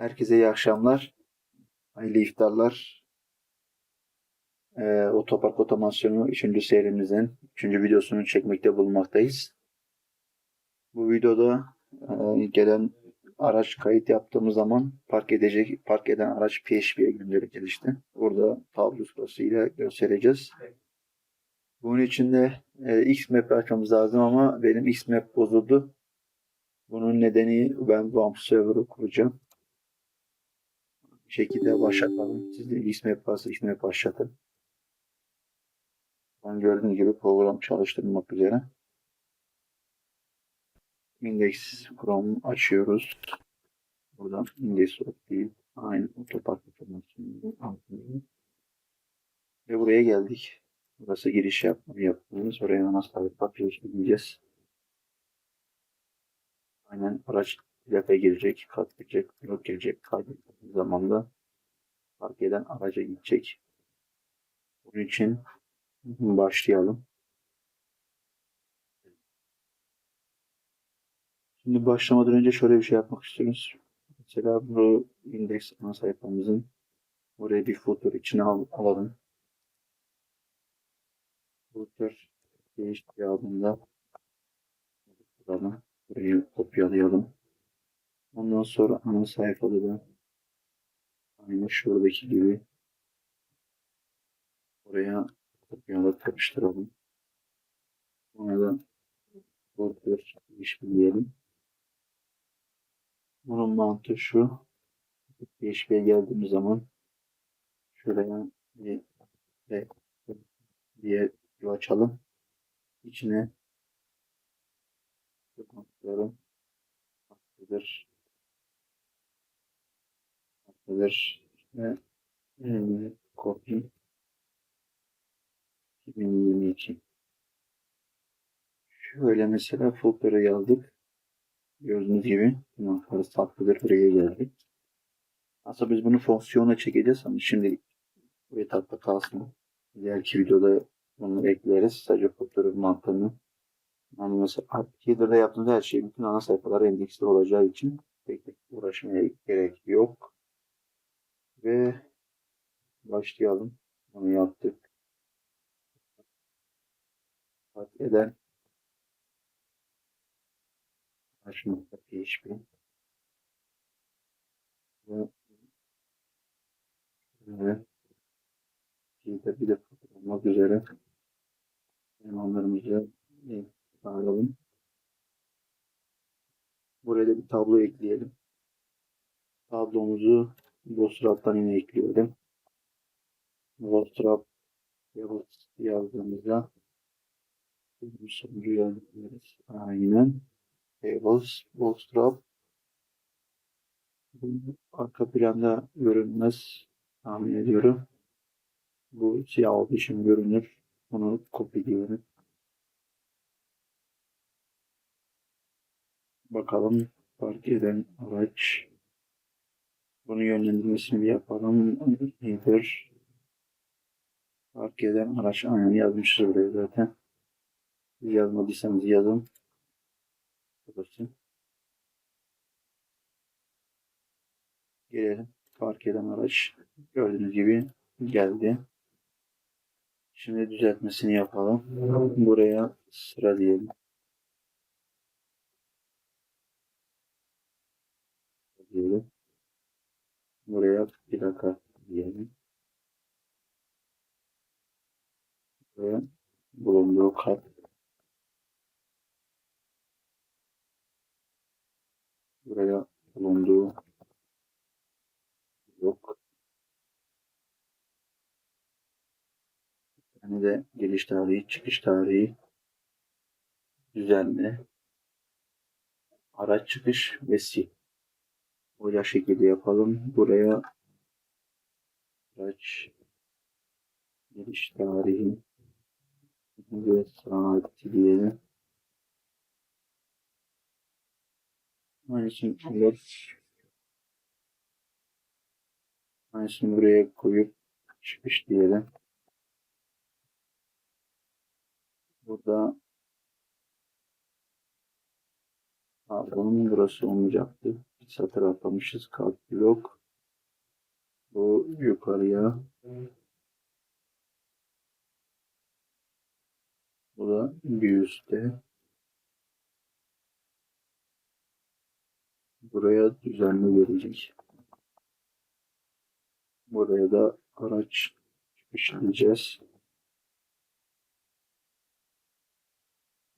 Herkese iyi akşamlar. Hayırlı iftarlar. Ee, Otopark Otomasyonu 3. serimizin 3. videosunu çekmekte bulunmaktayız. Bu videoda e, gelen araç kayıt yaptığımız zaman park edecek park eden araç PHP'ye gönderecek işte. Burada tablo sırasıyla göstereceğiz. Bunun için de e, Xmap açmamız lazım ama benim Xmap bozuldu. Bunun nedeni ben WAMP server'ı kuracağım şekilde başlatalım. Siz de Xmap varsa Xmap başlatın. Ben gördüğünüz gibi program çalıştırmak üzere. Index Chrome açıyoruz. Buradan index değil. Aynı otopark altında. Ve buraya geldik. Burası giriş yapma yaptığımız. Oraya nasıl yapıyoruz bileceğiz. Aynen araç plaka girecek, kat girecek, yok girecek, kaydettiği zamanda fark eden araca gidecek. Bunun için başlayalım. Şimdi başlamadan önce şöyle bir şey yapmak istiyoruz. Mesela bu index ana sayfamızın buraya bir footer içine al alalım. Footer değiştiği aldığında burayı kopyalayalım. Ondan sonra ana sayfada da aynı şuradaki gibi oraya kopyalayıp yapıştıralım. Sonra da border diyelim. Bunun mantığı şu. PHP'ye geldiğimiz zaman şuraya bir diye bir açalım. İçine kontları hakkıdır. Hakkıdır. Ve e, copy 2022 Şöyle mesela folder'ı yazdık. Gördüğünüz gibi noktaları saklıdır buraya geldik. Aslında biz bunu fonksiyona çekeceğiz ama şimdi bu etapta kalsın. Diğerki videoda bunu ekleriz. Sadece folder'ın mantığını. Yani mesela Header'da yaptığımız her şey bütün ana sayfalar endeksli olacağı için tek uğraşmaya gerek yok. Ve başlayalım. Onu yaptık. Fark eden Açmakta PHP. Ve ve bir de olmak üzere elemanlarımızı çağıralım. Buraya da bir tablo ekleyelim. Tablomuzu Bootstrap'tan yine ekliyorum. Bootstrap yazdığımızda sonucu yazıyoruz. Aynen. Tables, Bootstrap. Arka planda görünmez tahmin ediyorum. Bu siyah olduğu için görünür. Bunu kopyaliyorum. Bakalım fark eden araç. Bunu yönlendirmesini yapalım. Header. Fark eden araç. Aynen yazmışız buraya zaten. Yazmadıysanız yazın. Burası. Gelelim. Fark eden araç. Gördüğünüz gibi geldi. Şimdi düzeltmesini yapalım. Buraya sıra diyelim. diyelim. Buraya plaka diyelim. Ve bulunduğu kat buraya bulunduğu yok. Yani de giriş tarihi, çıkış tarihi düzenli. Araç çıkış ve sil. Olacak şekilde yapalım. Buraya araç giriş tarihi ve saati diyelim. Aynısını alır. Aynısını buraya koyup çıkış diyelim. Burada Pardon burası olmayacaktı. Satır atlamışız. Kart blok. Bu yukarıya. Bu da bir üstte. Buraya düzenli gelecek. Buraya da araç çıkış diyeceğiz.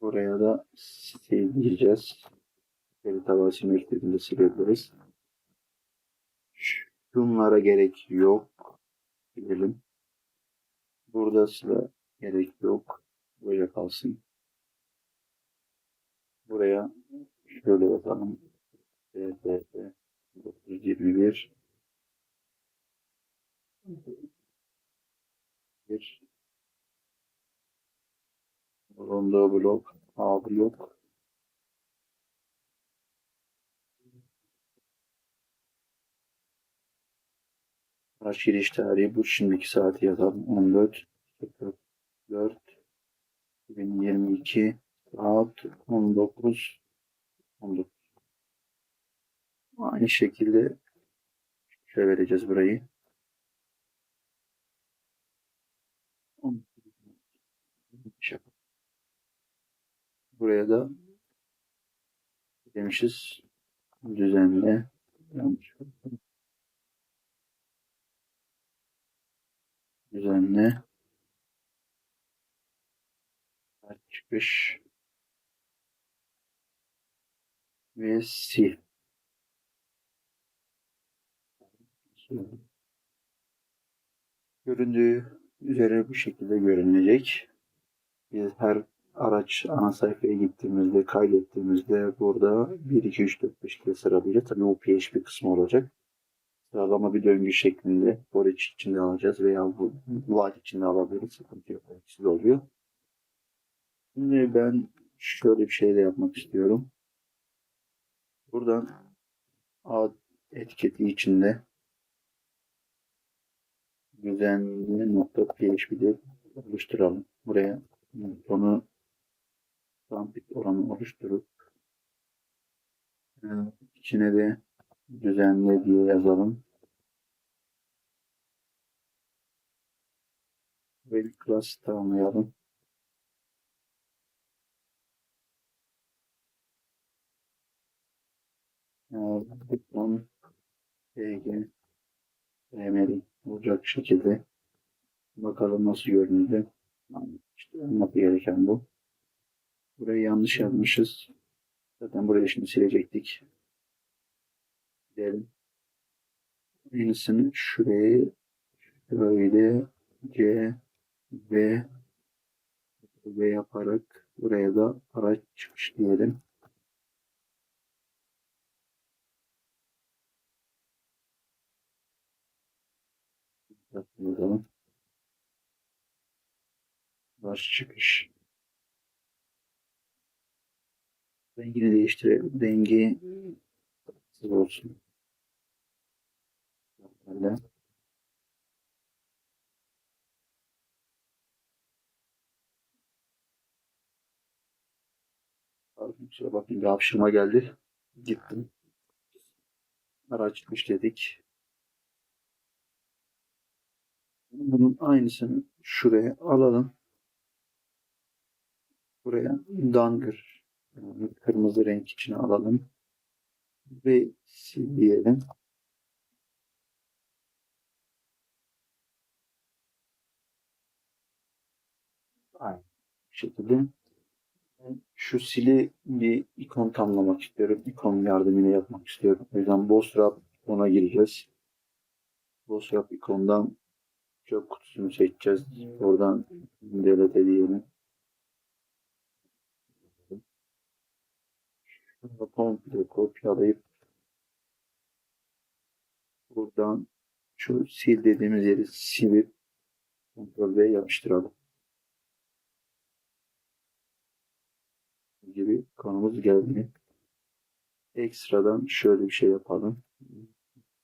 Buraya da sil diyeceğiz. Veri tabağı silmek istediğinde silebiliriz. Şunlara gerek yok. Gidelim. Burada sıra gerek yok. Böyle kalsın. Buraya şöyle yazalım. BBB 921 bir Ronda blok A blok Araç giriş tarihi bu şimdiki saati yazalım 14 04 2022 saat 19 19 Aynı şekilde şöyle vereceğiz burayı. Buraya da demişiz düzenle yanlış düzenle çıkış ve sil Göründüğü üzere bu şekilde görünecek. Biz her araç ana sayfaya gittiğimizde, kaydettiğimizde burada 1, 2, 3, 4, 5 diye sıralayacağız. Tabii o PHP kısmı olacak. Sıralama bir döngü şeklinde for each içinde alacağız veya bu while içinde alabiliriz. Sıkıntı yok. De oluyor. Şimdi ben şöyle bir şey de yapmak istiyorum. Buradan ad etiketi içinde düzenli nokta php'de oluşturalım. Buraya bunu trumpet oranı oluşturup e, içine de düzenli diye yazalım. Ve class tanımlayalım. Python pg primary olacak şekilde bakalım nasıl görünüyor. İşte olması gereken bu. Burayı yanlış yazmışız. Zaten burayı şimdi silecektik. Gidelim. Aynısını şuraya şöyle C V V yaparak buraya da araç çıkış diyelim. Bakalım. Baş çıkış. Rengini değiştirelim. Rengi olsun. Pardon, kusura bakmayın bir hapşırma geldi. Gittim. Araç çıkmış dedik. Bunun aynısını şuraya alalım. Buraya dangır yani kırmızı renk içine alalım. Ve sil diyelim. Aynı şekilde şu sili bir ikon tamlamak istiyorum. İkon yardımıyla yapmak istiyorum. O yüzden Bootstrap ona gireceğiz. Bootstrap ikondan çöp kutusunu seçeceğiz. Oradan delete diyelim. Şunu komple kopyalayıp buradan şu sil dediğimiz yeri silip Ctrl V yapıştıralım. Gibi konumuz geldi. Ekstradan şöyle bir şey yapalım.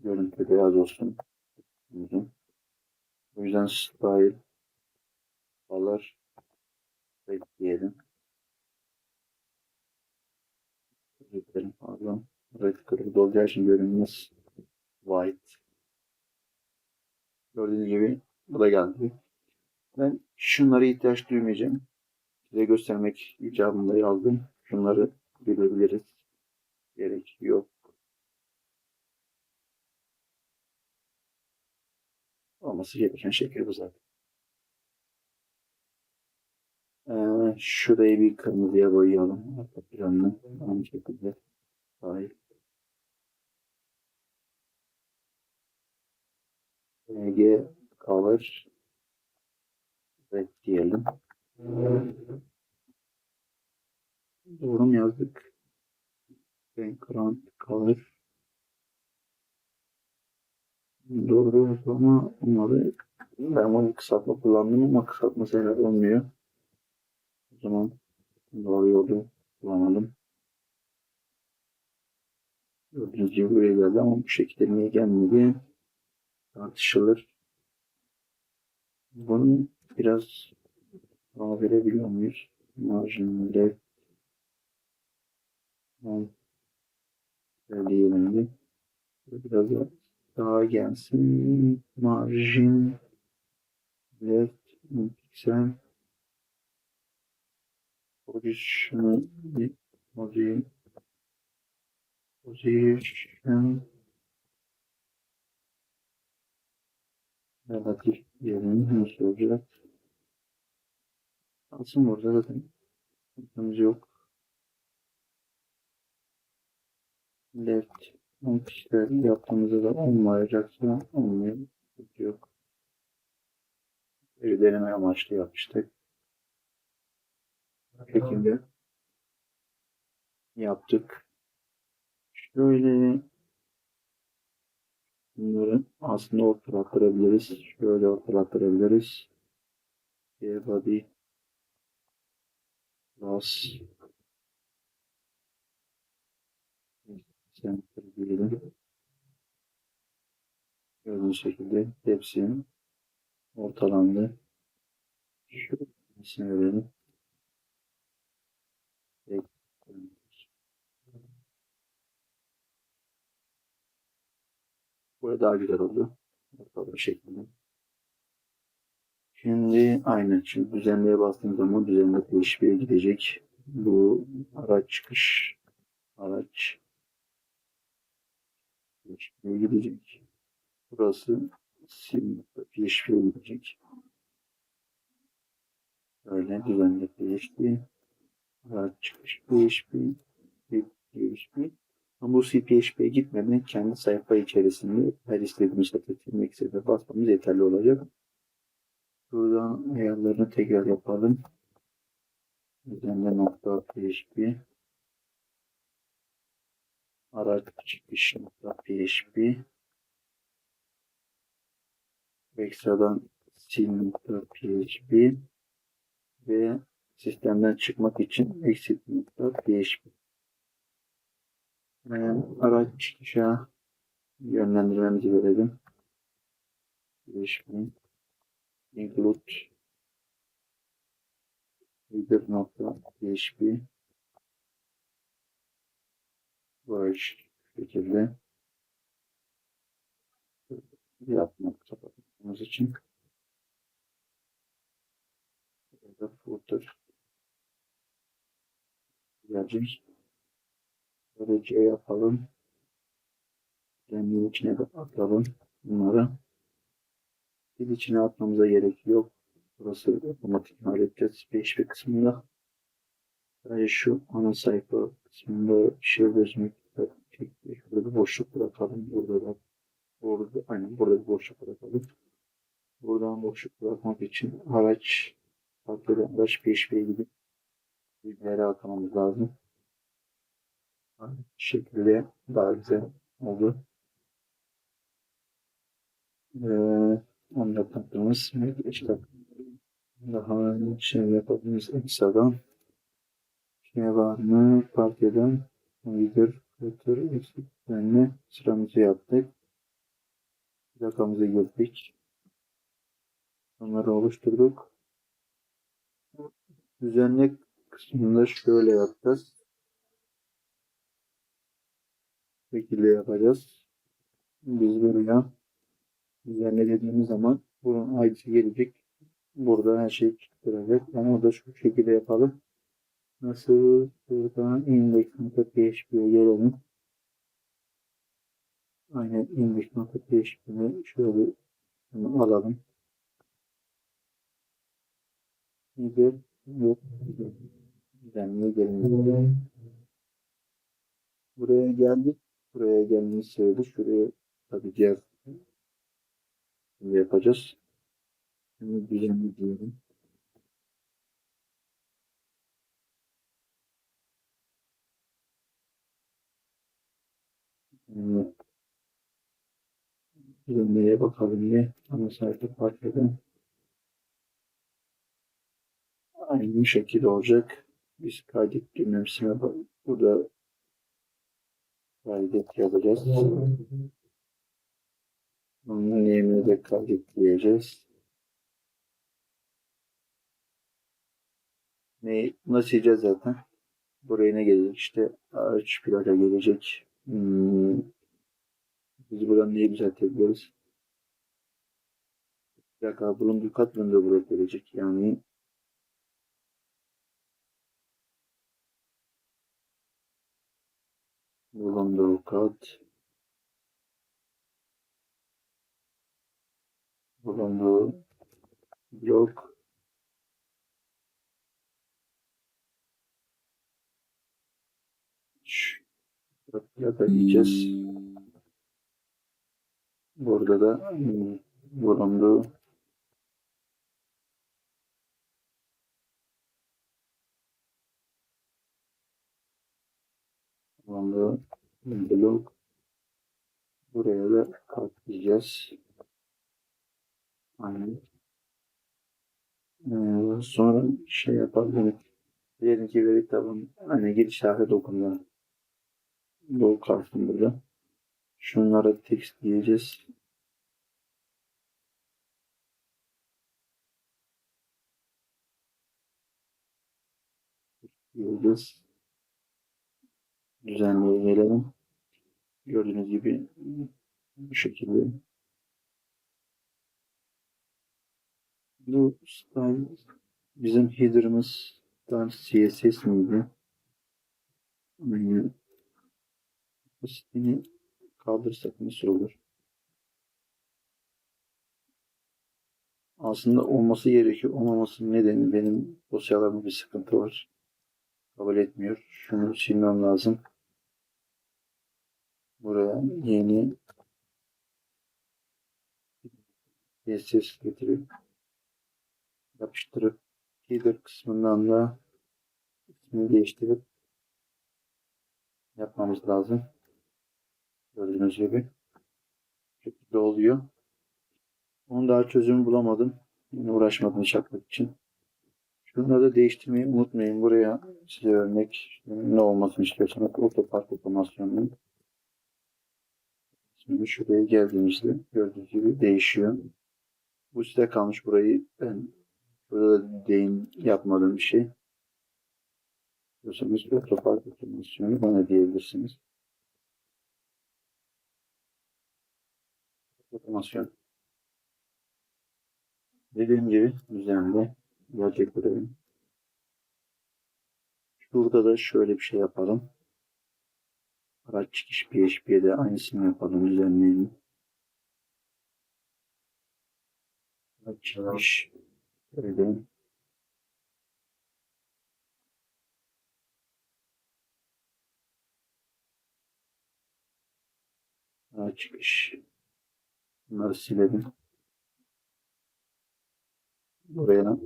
Görüntü beyaz olsun. O yüzden style alır bekleyelim. Bekleyelim pardon. Red kırmızı olacağı için görünmez. White. Gördüğünüz gibi bu da geldi. Ben şunlara ihtiyaç duymayacağım. Size göstermek icabında yazdım. Şunları bilebiliriz. Gerek yok. Olması gereken şekil bu zaten. Ee, şurayı bir kırmızıya boyayalım. Arka planını aynı şekilde. Hayır. BG color red diyelim. Doğru mu yazdık? Background color Doğru ama olmadı. Ben bunu kısaltma kullandım ama kısaltma sayılar olmuyor. O zaman doğru yolu kullanalım. Gördüğünüz gibi buraya geldi ama bu şekilde niye gelmedi tartışılır. Bunu biraz daha verebiliyor muyuz? Marjin left diyelim de. Biraz daha gelsin. Margin left pixel position position position relatif yerini nasıl olacak? Kalsın burada zaten sıkıntımız yok. Left işte yaptığımızda da olmayacaksa olmuyor. Sıkıntı Yok. Bir deneme amaçlı yapmıştık. Bu şekilde yaptık. Şöyle bunları aslında ortalattırabiliriz. Şöyle ortalattırabiliriz. Diye body plus center diyelim. Gördüğünüz şekilde hepsinin ortalandı. Şu ismi verelim. Burada daha güzel oldu. Ortalı şekilde. Şimdi aynı. Şimdi düzenleye bastığım zaman düzenle teşviğe gidecek. Bu araç çıkış. Araç teşviğe gidecek. Burası sim teşviğe gidecek. Böyle düzenle teşviğe. Araç çıkış PHP. PHP. Ama bu CPHP'ye gitmeden kendi sayfa içerisinde her istediğimiz seçenek sefer basmamız yeterli olacak. Buradan ayarlarını tekrar yapalım. Üzerinde nokta PHP. Araç çıkış nokta PHP. Ekstradan sil nokta PHP. Ve sistemden çıkmak için exit nokta PHP. Ee, araç çıkışa yönlendirmemizi verelim. PHP include reader nokta PHP böyle şekilde yapmak kapatmamız için burada footer gelecek. Böylece yapalım. Kendi içine de atalım bunları. Dil içine atmamıza gerek yok. Burası otomatik halledeceğiz. PHP kısmında. Sadece şu ana sayfa kısmında şey gözükmek Şurada bir boşluk bırakalım. Burada da burada, aynen burada bir boşluk bırakalım. Buradan boşluk bırakmak için araç farklı araç PHP'ye gidip bilgileri atamamız lazım. Bu şekilde daha güzel oldu. Ee, yaptığımız işte daha şey yapabiliriz ekstradan şey var mı? Partiden lider filtre eksiklerini sıramızı yaptık. Plakamızı girdik onları oluşturduk. Düzenli kısmında şöyle yapacağız. Şekilde yapacağız. Biz buraya üzerine dediğimiz zaman bunun ID'si gelecek. Burada her şey çıkacak. Yani o da şu şekilde yapalım. Nasıl? Buradan index.php'ye gelelim. Aynen index.php'ni şöyle alalım. Nedir? Yok. Düzenliğe gelin. Buraya geldik. Buraya gelmeyi sevdi. Şuraya tabii diğer Şimdi yapacağız. Şimdi düzenli diyelim. Şimdi düzenleye bakalım ne ana sayfa fark eden. Aynı şekilde olacak. Biz kaydet düğmesine. Burada kaydet yazacağız. Onun yemeğini de kaydetleyeceğiz. Ne, nasıl yiyeceğiz zaten? Buraya ne gelecek? İşte ağaç plaja gelecek. Hmm. Biz buradan neyi düzeltebiliriz? Dakika bulunduğu katmanında buraya gelecek. Yani bulunduğu kat bulunduğu blok Şu- ya da diyeceğiz. Burada da hmm, bulunduğu bulunduğu blok. Buraya da katlayacağız. Aynen. Ee, sonra şey yapalım. Diyelim ki veri tabanı hani giriş tarihi dokunma. Bu kalsın burada. Şunlara text diyeceğiz. Diyeceğiz. Düzenliğe gelelim. Gördüğünüz gibi bu şekilde. Bu style bizim header'ımız tam CSS miydi? Aynen. Basitini kaldırsak nasıl olur? Aslında olması gerekiyor. Olmamasının nedeni benim dosyalarımda bir sıkıntı var. Kabul etmiyor. Şunu silmem lazım. Buraya yeni CSS getirip yapıştırıp header kısmından da ismini değiştirip yapmamız lazım. Gördüğünüz gibi şekilde oluyor. Onun daha çözümü bulamadım. Yine uğraşmadım iş yapmak için. Şunları da değiştirmeyi unutmayın. Buraya size örnek ne olmasını istiyorsanız otopark otomasyonunun Şimdi şuraya geldiğimizde gördüğünüz gibi değişiyor. Bu size kalmış burayı ben burada da değin yapmadığım bir şey. Diyorsanız otopark otomasyonu bana diyebilirsiniz. Otomasyon. Dediğim gibi düzenli gelecek buraya. Şurada da şöyle bir şey yapalım. Araç çıkış PHP'ye de aynısını yapalım. Düzenleyelim. Araç çıkış. Şöyle. Araç çıkış. Bunları silelim. Buraya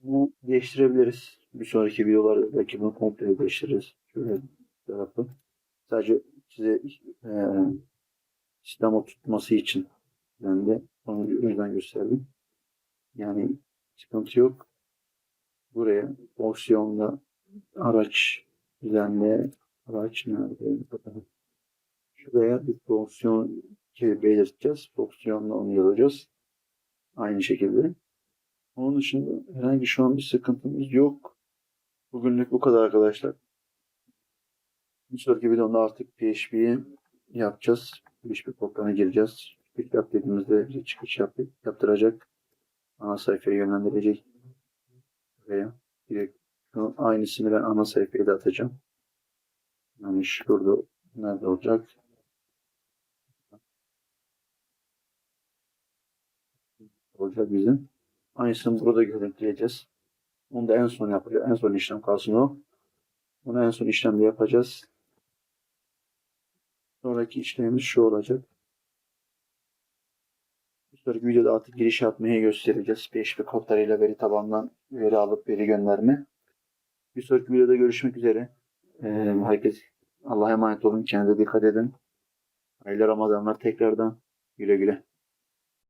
Bunu değiştirebiliriz. Bir sonraki videolarda belki bunu komple değiştiririz. Şöyle tarafı. Sadece size e, sistem oturtması için ben de onu yüzden gösterdim. Yani sıkıntı yok. Buraya fonksiyonla araç düzenle araç nerede? Şuraya bir fonksiyon gibi belirteceğiz. Fonksiyonla onu yazacağız. Aynı şekilde. Onun dışında herhangi şu an bir sıkıntımız yok. Bugünlük bu kadar arkadaşlar. Bir sonraki videomda artık PHP'yi yapacağız. PHP kodlarına gireceğiz. İlk yap dediğimizde bize çıkış yap, yaptıracak. Ana sayfaya yönlendirecek. Veya direkt şu aynısını ben ana sayfaya da atacağım. Yani şurada nerede olacak? Olacak bizim. Aynısını burada görüntüleyeceğiz. Onu da en son yapacağız. En son işlem kalsın o. Bunu en son işlemde yapacağız. Sonraki işlemimiz şu olacak. Bir sonraki videoda artık giriş yapmayı göstereceğiz. PHP kodlarıyla veri tabanından veri alıp veri gönderme. Bir sonraki videoda görüşmek üzere. Ee, herkes Allah'a emanet olun. Kendinize dikkat edin. Hayırlı Ramazanlar tekrardan. Güle güle.